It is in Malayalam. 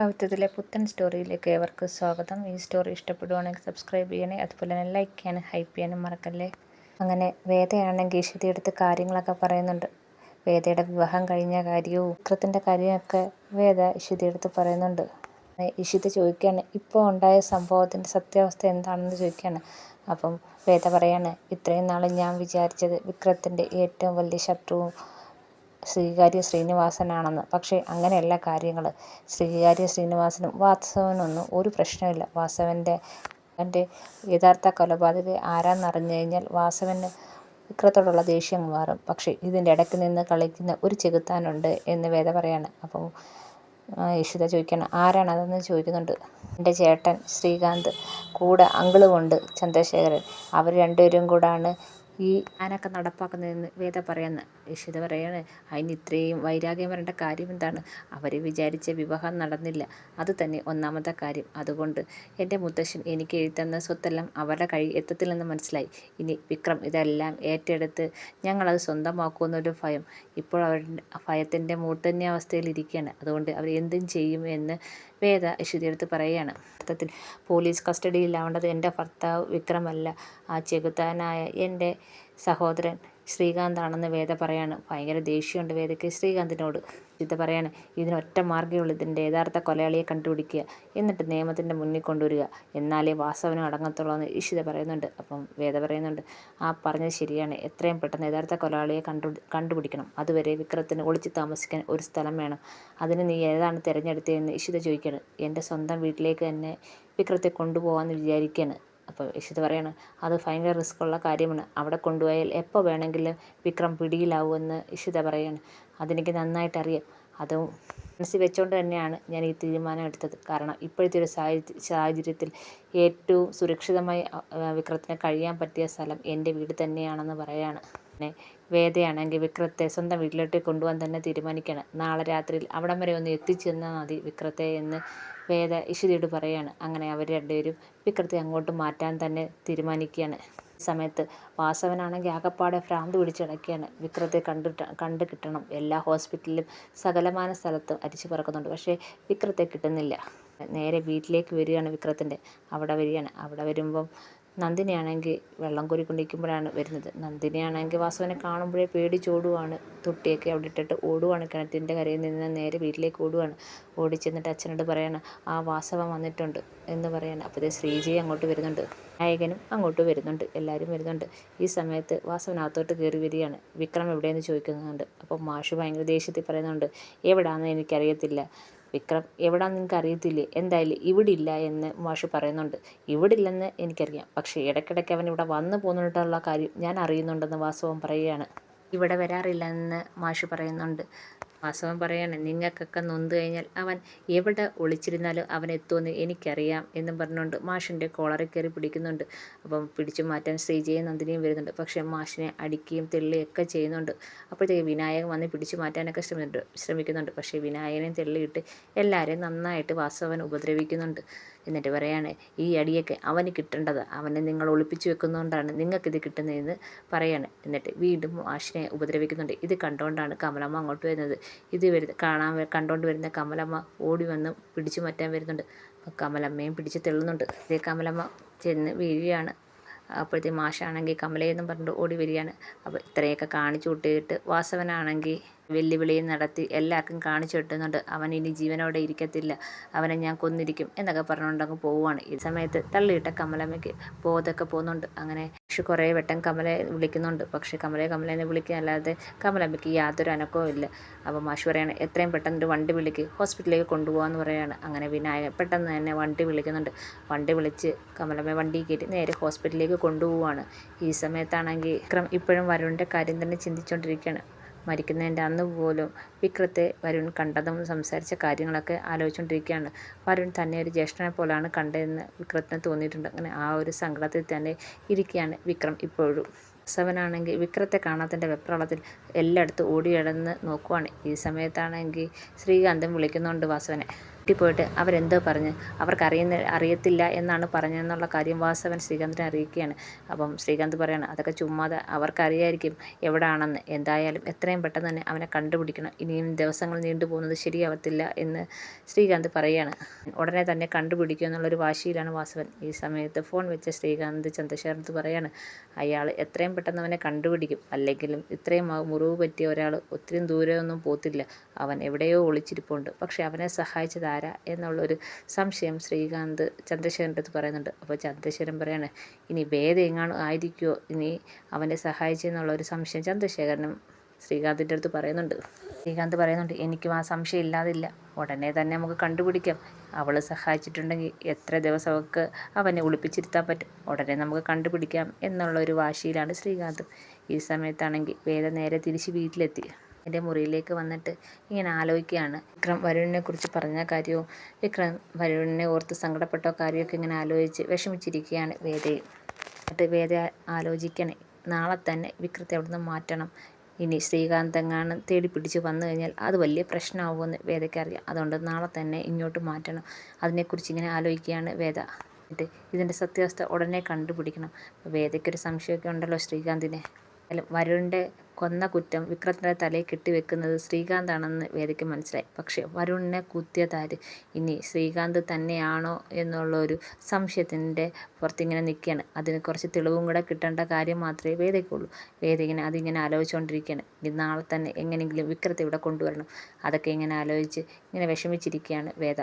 കൗത്യത്തിലെ പുത്തൻ സ്റ്റോറിയിലേക്ക് ഏവർക്ക് സ്വാഗതം. ഈ സ്റ്റോറി ഇഷ്ടപ്പെടുവാണെങ്കിൽ സബ്സ്ക്രൈബ് ചെയ്യണേ അതുപോലെ തന്നെ ലൈക്ക് ചെയ്യാനും ഹൈപ്പ് ചെയ്യാനും മറക്കല്ലേ? അങ്ങനെ വേദയാണെങ്കിൽ ഇഷിതയെടുത്ത് കാര്യങ്ങളൊക്കെ പറയുന്നുണ്ട്. വേദയുടെ വിവാഹം കഴിഞ്ഞ കാര്യവും വിക്രത്തിന്റെ കാര്യമൊക്കെ വേദ ഇഷിതയെടുത്ത് പറയുന്നുണ്ട്. ഇഷിത ചോദിക്കുകയാണ് ഇപ്പോൾ ഉണ്ടായ സംഭവത്തിന്റെ സത്യാവസ്ഥ എന്താണെന്ന് ചോദിക്കുകയാണ്. അപ്പം വേദ പറയാണ് ഇത്രയും നാൾ ഞാൻ വിചാരിച്ചത് വിക്രത്തിന്റെ ഏറ്റവും വലിയ ശത്രുവും ശ്രീകാര്യ ശ്രീനിവാസനാണെന്ന്. പക്ഷേ അങ്ങനെയല്ല കാര്യങ്ങൾ. ശ്രീകാര്യ ശ്രീനിവാസനും വാസവനൊന്നും ഒരു പ്രശ്നമില്ല വാസവന്റെ എന്റെ യഥാർത്ഥ കൊലപാതക ആരാന്നറിഞ്ഞു കഴിഞ്ഞാൽ വാസവന് വിക്രത്തോടുള്ള ദേഷ്യം മാറും. പക്ഷേ ഇതിന്റെ ഇടയ്ക്ക് നിന്ന് കളിക്കുന്ന ഒരു ചെകുത്താനുണ്ട് എന്ന് വേദ പറയാണ്. അപ്പം യേശുദ ചോദിക്കണം ആരാണ് അതെന്ന് ചോദിക്കുന്നുണ്ട്? എന്റെ ചേട്ടൻ ശ്രീകാന്ത്. കൂടെ അങ്കിളുമുണ്ട് ചന്ദ്രശേഖരൻ. അവർ രണ്ടുപേരും കൂടാണ് ഈ ആനൊക്കെ നടപ്പാക്കുന്നതെന്ന് വേദ പറയുന്നു യശോദ പറയാണ്. അതിന് ഇത്രയും വൈരാഗ്യം വരേണ്ട കാര്യം എന്താണ്? അവർ വിചാരിച്ച വിവാഹം നടന്നില്ല. അത് തന്നെ ഒന്നാമത്തെ കാര്യം. അതുകൊണ്ട് എന്റെ മുത്തശ്ശൻ എനിക്ക് എഴുതുന്ന സ്വത്തെല്ലാം അവരുടെ കൈ എത്തത്തില്ലെന്ന് മനസ്സിലായി. ഇനി വിക്രം ഇതെല്ലാം ഏറ്റെടുത്ത് ഞങ്ങളത് സ്വന്തമാക്കുമെന്നൊരു ഭയം ഇപ്പോൾ അവരുടെ ഭയത്തിന്റെ മൂട്ടന്യ അവസ്ഥയിലിരിക്കുകയാണ് അതുകൊണ്ട് അവർ എന്തും ചെയ്യും എന്ന് വേദ യശുദിയെടുത്ത് പറയുകയാണ്. അർത്ഥത്തിൽ പോലീസ് കസ്റ്റഡിയിലാവേണ്ടത് എന്റെ ഭർത്താവ് വിക്രമല്ല. ആ ചെകുത്താനായ എന്റെ സഹോദരൻ ശ്രീകാന്താണെന്ന് വേദ പറയാണ്. ഭയങ്കര ദേഷ്യമുണ്ട് വേദയ്ക്ക്. ശ്രീകാന്തിനോട് ചിത്ത പറയാണ് ഇതിനൊറ്റ മാർഗമുള്ളൂ ഇതിന്റെ യഥാർത്ഥ കൊലയാളിയെ കണ്ടുപിടിക്കുക. എന്നിട്ട് നിയമത്തിന്റെ മുന്നിൽ കൊണ്ടുവരിക. എന്നാലേ വാസവനും അടങ്ങത്തുള്ളൂ എന്ന് ഇഷിത പറയുന്നുണ്ട്. അപ്പം വേദ പറയുന്നുണ്ട് ആ പറഞ്ഞത് ശരിയാണ്. എത്രയും പെട്ടെന്ന് യഥാർത്ഥ കൊലയാളിയെ കണ്ടു കണ്ടുപിടിക്കണം. അതുവരെ വിക്രത്തിന് ഒളിച്ച് താമസിക്കാൻ ഒരു സ്ഥലം വേണം. അതിന് നീ ഏതാണ് തിരഞ്ഞെടുത്തതെന്ന് ഇഷിത ചോദിക്കുകയാണ്. എന്റെ സ്വന്തം വീട്ടിലേക്ക് തന്നെ വിക്രത്തെ കൊണ്ടുപോകാമെന്ന് വിചാരിക്കുകയാണ് അപ്പോൾ ഇഷിത് പറയാണ് അത് ഭയങ്കര റിസ്ക്കുള്ള കാര്യമാണ്. അവിടെ കൊണ്ടുപോയാൽ എപ്പോൾ വേണമെങ്കിലും വിക്രം പിടിയിലാവുമെന്ന് ഇഷിത പറയാണ്. അതെനിക്ക് നന്നായിട്ട് അറിയാം. അതും മനസ്സിൽ വെച്ചുകൊണ്ട് തന്നെയാണ് ഞാൻ ഈ തീരുമാനം എടുത്തത്. കാരണം ഇപ്പോഴത്തെ ഒരു സാഹചര്യത്തിൽ ഏറ്റവും സുരക്ഷിതമായി വിക്രത്തിന് കഴിയാൻ പറ്റിയ സ്ഥലം എന്റെ വീട് തന്നെയാണെന്ന് പറയാണ്. വേദയാണെങ്കിൽ വിക്രത്തെ സ്വന്തം വീട്ടിലോട്ട് കൊണ്ടുപോകാൻ തന്നെ തീരുമാനിക്കുകയാണ് നാളെ രാത്രിയിൽ അവിടം വരെ ഒന്ന് എത്തിച്ചെന്നാൽ മതി വിക്രത്തെ എന്ന് വേദ ഇഷിതയോട് പറയാണ്. അങ്ങനെ അവർ രണ്ടുപേരും വിക്രത്തെ അങ്ങോട്ട് മാറ്റാൻ തന്നെ തീരുമാനിക്കുകയാണ്. സമയത്ത് വാസവനാണെങ്കിൽ ആകപ്പാടെ ഭ്രാന്ത് പിടിച്ചടക്കുകയാണ് വിക്രത്തെ കണ്ടിട്ട് കണ്ടു കിട്ടണം. എല്ലാ ഹോസ്പിറ്റലിലും സകലമാന സ്ഥലത്തും അരിച്ചു പറക്കുന്നുണ്ട്. പക്ഷേ വിക്രത്തെ കിട്ടുന്നില്ല. നേരെ വീട്ടിലേക്ക് വരികയാണ് വിക്രത്തിന്റെ. അവിടെ വരികയാണ്. അവിടെ വരുമ്പം നന്ദിനിയാണെങ്കിൽ വെള്ളം കോരിക്കൊണ്ടിരിക്കുമ്പോഴാണ് വരുന്നത്. നന്ദിനിയാണെങ്കിൽ വാസുവിനെ കാണുമ്പോഴേ പേടിച്ചോടുവാണ് തൊട്ടിയൊക്കെ അവിടെ ഇട്ടിട്ട് ഓടുവാണ്. കിണറ്റിന്റെ കരയിൽ നിന്ന് നേരെ വീട്ടിലേക്ക് ഓടുവാണ്. ഓടി ചെന്നിട്ട് അച്ഛനോട് പറയാണ് ആ വാസവൻ വന്നിട്ടുണ്ട് എന്ന് പറയാണ്. അപ്പോൾ ശ്രീജി അങ്ങോട്ട് വരുന്നുണ്ട്. നായകനും അങ്ങോട്ട് വരുന്നുണ്ട്. എല്ലാവരും വരുന്നുണ്ട്. ഈ സമയത്ത് വാസവനകത്തോട്ട് കയറി വരികയാണ്. വിക്രം എവിടെയെന്ന് ചോദിക്കുന്നുണ്ട്? അപ്പോൾ മാഷ് ഭയങ്കര ദേഷ്യത്തിൽ പറയുന്നുണ്ട് എവിടാന്ന് എനിക്കറിയത്തില്ല. വിക്രം എവിടാന്ന് നിങ്ങൾക്ക് അറിയത്തില്ലേ എന്തായാലും ഇവിടെ ഇല്ല എന്ന് മാഷ് പറയുന്നുണ്ട്. ഇവിടെ ഇല്ലെന്ന് എനിക്കറിയാം. പക്ഷേ ഇടയ്ക്കിടയ്ക്ക് അവൻ ഇവിടെ വന്നു പോകുന്നിട്ടുള്ള കാര്യം ഞാൻ അറിയുന്നുണ്ടെന്ന് വാസവൻ പറയുകയാണ്. ഇവിടെ വരാറില്ല എന്ന് മാഷ് പറയുന്നുണ്ട്. വാസവൻ പറയാണ് നിങ്ങൾക്കൊക്കെ നൊന്ത് കഴിഞ്ഞാൽ അവൻ എവിടെ ഒളിച്ചിരുന്നാലും അവൻ എത്തുമെന്ന് എനിക്കറിയാം എന്നും പറഞ്ഞുകൊണ്ട് മാഷിന്റെ കോളറിൽ കയറി പിടിക്കുന്നുണ്ട്. അപ്പം പിടിച്ചു മാറ്റാൻ ശ്രീജയും നന്ദിനിയും വരുന്നുണ്ട്. പക്ഷേ മാഷിനെ അടിക്കുകയും തെള്ളിയൊക്കെ ചെയ്യുന്നുണ്ട്. അപ്പോഴത്തേക്ക് വിനായകൻ വന്ന് പിടിച്ചു മാറ്റാനൊക്കെ ശ്രമിക്കുന്നുണ്ട് ശ്രമിക്കുന്നുണ്ട്. പക്ഷേ വിനായകനെയും തെള്ളിയിട്ട് എല്ലാവരെയും നന്നായിട്ട് വാസവൻ ഉപദ്രവിക്കുന്നുണ്ട്. എന്നിട്ട് പറയാണ് ഈ അടിയൊക്കെ അവന് കിട്ടേണ്ടത്. അവനെ നിങ്ങൾ ഒളിപ്പിച്ചു വെക്കുന്നതുകൊണ്ടാണ് നിങ്ങൾക്കിത് കിട്ടുന്നതെന്ന് പറയാണ്. എന്നിട്ട് വീണ്ടും മാഷിനെ ഉപദ്രവിക്കുന്നുണ്ട്. ഇത് കണ്ടുകൊണ്ടാണ് കമലമ്മ അങ്ങോട്ട് വരുന്നത്. ഇത് വരുന്ന കാണാൻ കണ്ടുകൊണ്ട് വരുന്ന കമലമ്മ ഓടി വന്ന് പിടിച്ചു മാറ്റാൻ വരുന്നുണ്ട്. അപ്പോൾ കമലമ്മയും പിടിച്ച് തെള്ളുന്നുണ്ട്. ഇതേ കമലമ്മ ചെന്ന് വീഴുകയാണ്. അപ്പോഴത്തെ മാഷാണെങ്കിൽ കമലയെന്നും പറഞ്ഞിട്ട് ഓടി വരികയാണ്. അപ്പോൾ ഇത്രയൊക്കെ കാണിച്ചു കൂട്ടിയിട്ട് വാസവനാണെങ്കിൽ വെല്ലുവിളിയും നടത്തി എല്ലാവർക്കും കാണിച്ചു കിട്ടുന്നുണ്ട് അവൻ ഇനി ജീവനോടെ ഇരിക്കത്തില്ല. അവനെ ഞാൻ കൊന്നിരിക്കും എന്നൊക്കെ പറഞ്ഞുകൊണ്ട് അങ്ങ് പോവുകയാണ്. ഈ സമയത്ത് തള്ളിയിട്ട കമലമ്മയ്ക്ക് ബോധമൊക്കെ പോകുന്നുണ്ട്. അങ്ങനെ പക്ഷെ കുറേ വട്ടം കമലയെ വിളിക്കുന്നുണ്ട്. പക്ഷെ കമലയെ കമലേനെ വിളിക്കുകയല്ലാതെ കമലമ്മയ്ക്ക് യാതൊരു അനക്കവും ഇല്ല. അപ്പോൾ മാഷ് പറയാണ് എത്രയും പെട്ടെന്ന് ഒരു വണ്ടി വിളിക്ക്. ഹോസ്പിറ്റലിലേക്ക് കൊണ്ടുപോകാമെന്ന് പറയുകയാണ് അങ്ങനെ വിനായകൻ പെട്ടെന്ന് തന്നെ വണ്ടി വിളിക്കുന്നുണ്ട്. വണ്ടി വിളിച്ച് കമലമ്മയെ വണ്ടി കയറ്റി നേരെ ഹോസ്പിറ്റലിലേക്ക് കൊണ്ടുപോവുകയാണ്. ഈ സമയത്താണെങ്കിൽ വിക്രം ഇപ്പോഴും വരുണിന്റെ കാര്യം തന്നെ ചിന്തിച്ചുകൊണ്ടിരിക്കുകയാണ്. മരിക്കുന്നതിന്റെ അന്ന് പോലും വിക്രത്തെ വരുൺ കണ്ടതും സംസാരിച്ച കാര്യങ്ങളൊക്കെ ആലോചിച്ചുകൊണ്ടിരിക്കുകയാണ്. വരുൺ തന്നെ ഒരു ജ്യേഷ്ഠനെ പോലെയാണ് കണ്ടതെന്ന് വിക്രത്തിന് തോന്നിയിട്ടുണ്ട്. അങ്ങനെ ആ ഒരു സങ്കടത്തിൽ തന്നെ ഇരിക്കുകയാണ് വിക്രം ഇപ്പോഴും. സവനാണെങ്കിൽ വിക്രത്തെ കാണാത്തതിന്റെ വെപ്രാളത്തിൽ എല്ലായിടത്തും ഓടിയടന്ന് നോക്കുവാണ്. ഈ സമയത്താണെങ്കിൽ ശ്രീകാന്തൻ വിളിക്കുന്നുണ്ട് വാസവനെ. പോയിട്ട് അവരെന്തോ പറഞ്ഞ്. അവർക്കറിയുന്ന അറിയത്തില്ല എന്നാണ് പറഞ്ഞതെന്നുള്ള കാര്യം വാസവൻ ശ്രീകാന്തിനെ അറിയിക്കുകയാണ്. അപ്പം ശ്രീകാന്ത് പറയാണ് അതൊക്കെ ചുമ്മാതെ അവർക്കറിയായിരിക്കും എവിടാണെന്ന്. എന്തായാലും എത്രയും പെട്ടെന്ന് തന്നെ അവനെ കണ്ടുപിടിക്കണം. ഇനിയും ദിവസങ്ങൾ നീണ്ടു പോകുന്നത് ശരിയാവത്തില്ല എന്ന് ശ്രീകാന്ത് പറയുകയാണ് ഉടനെ തന്നെ കണ്ടുപിടിക്കുക എന്നുള്ളൊരു വാശിയിലാണ് വാസവൻ. ഈ സമയത്ത് ഫോൺ വെച്ച ശ്രീകാന്ത് ചന്ദ്രശേഖരത്ത് പറയാണ് അയാൾ എത്രയും പെട്ടെന്ന് അവനെ കണ്ടുപിടിക്കും. അല്ലെങ്കിലും ഇത്രയും മുറിവ് പറ്റിയ ഒരാൾ ഒത്തിരി ദൂരെയൊന്നും പോത്തില്ല. അവൻ എവിടെയോ ഒളിച്ചിരിപ്പുണ്ട്. പക്ഷെ അവനെ സഹായിച്ചത് ആരാ എന്നുള്ളൊരു സംശയം ശ്രീകാന്ത് ചന്ദ്രശേഖരന്റെ അടുത്ത് പറയുന്നുണ്ട്. അപ്പോൾ ചന്ദ്രശേഖരൻ പറയാണ് ഇനി വേദ എങ്ങാനും ആയിരിക്കുമോ ഇനി അവനെ സഹായിച്ചെന്നുള്ള ഒരു സംശയം ചന്ദ്രശേഖരനും ശ്രീകാന്തിന്റെ അടുത്ത് പറയുന്നുണ്ട്. ശ്രീകാന്ത് പറയുന്നുണ്ട് എനിക്കും ആ സംശയം ഇല്ലാതില്ല. ഉടനെ തന്നെ നമുക്ക് കണ്ടുപിടിക്കാം. അവൾ സഹായിച്ചിട്ടുണ്ടെങ്കിൽ എത്ര ദിവസം അവൾക്ക് അവനെ ഒളിപ്പിച്ചിരുത്താൻ പറ്റും. ഉടനെ നമുക്ക് കണ്ടുപിടിക്കാം എന്നുള്ള ഒരു വാശിയിലാണ് ശ്രീകാന്ത്. ഈ സമയത്താണെങ്കിൽ വേദ നേരെ തിരിച്ച് വീട്ടിലെത്തി. എന്റെ മുറിയിലേക്ക് വന്നിട്ട് ഇങ്ങനെ ആലോചിക്കുകയാണ്. വിക്രം വരുണിനെ കുറിച്ച് പറഞ്ഞ കാര്യവും വിക്രം വരുണിനെ ഓർത്ത് സങ്കടപ്പെട്ട കാര്യമൊക്കെ ഇങ്ങനെ ആലോചിച്ച് വിഷമിച്ചിരിക്കുകയാണ് വേദയും. എന്നിട്ട് വേദ ആലോചിക്കണേ നാളെ തന്നെ വിക്രത്തെ അവിടുന്ന് മാറ്റണം. ഇനി ശ്രീകാന്ത് എങ്ങാനും തേടി പിടിച്ച് വന്നു കഴിഞ്ഞാൽ അത് വലിയ പ്രശ്നമാവുമെന്ന് വേദയ്ക്കറിയാം അതുകൊണ്ട് നാളെ തന്നെ ഇങ്ങോട്ട് മാറ്റണം. അതിനെക്കുറിച്ച് ഇങ്ങനെ ആലോചിക്കുകയാണ് വേദ. ഇതിന്റെ സത്യാവസ്ഥ ഉടനെ കണ്ടുപിടിക്കണം. വേദയ്ക്കൊരു സംശയമൊക്കെ ഉണ്ടല്ലോ ശ്രീകാന്തിനെ. വരുണിന്റെ കൊന്ന കുറ്റം വിക്രത്തിന്റെ തലയിൽ കെട്ടിവെക്കുന്നത് ശ്രീകാന്താണെന്ന് വേദയ്ക്ക് മനസ്സിലായി. പക്ഷേ വരുണിനെ കുത്തിയതാര് ഇനി ശ്രീകാന്ത് തന്നെയാണോ എന്നുള്ളൊരു സംശയത്തിന്റെ പുറത്തിങ്ങനെ നിൽക്കുകയാണ്. അതിന് കുറച്ച് തെളിവും കൂടെ കിട്ടേണ്ട കാര്യം മാത്രമേ വേദയ്ക്കുള്ളൂ വേദ ഇങ്ങനെ അതിങ്ങനെ ആലോചിച്ചുകൊണ്ടിരിക്കുകയാണ്. ഇനി നാളെ തന്നെ എങ്ങനെയെങ്കിലും വിക്രത്തെ ഇവിടെ കൊണ്ടുവരണം. അതൊക്കെ ഇങ്ങനെ ആലോചിച്ച് ഇങ്ങനെ വിഷമിച്ചിരിക്കുകയാണ് വേദ.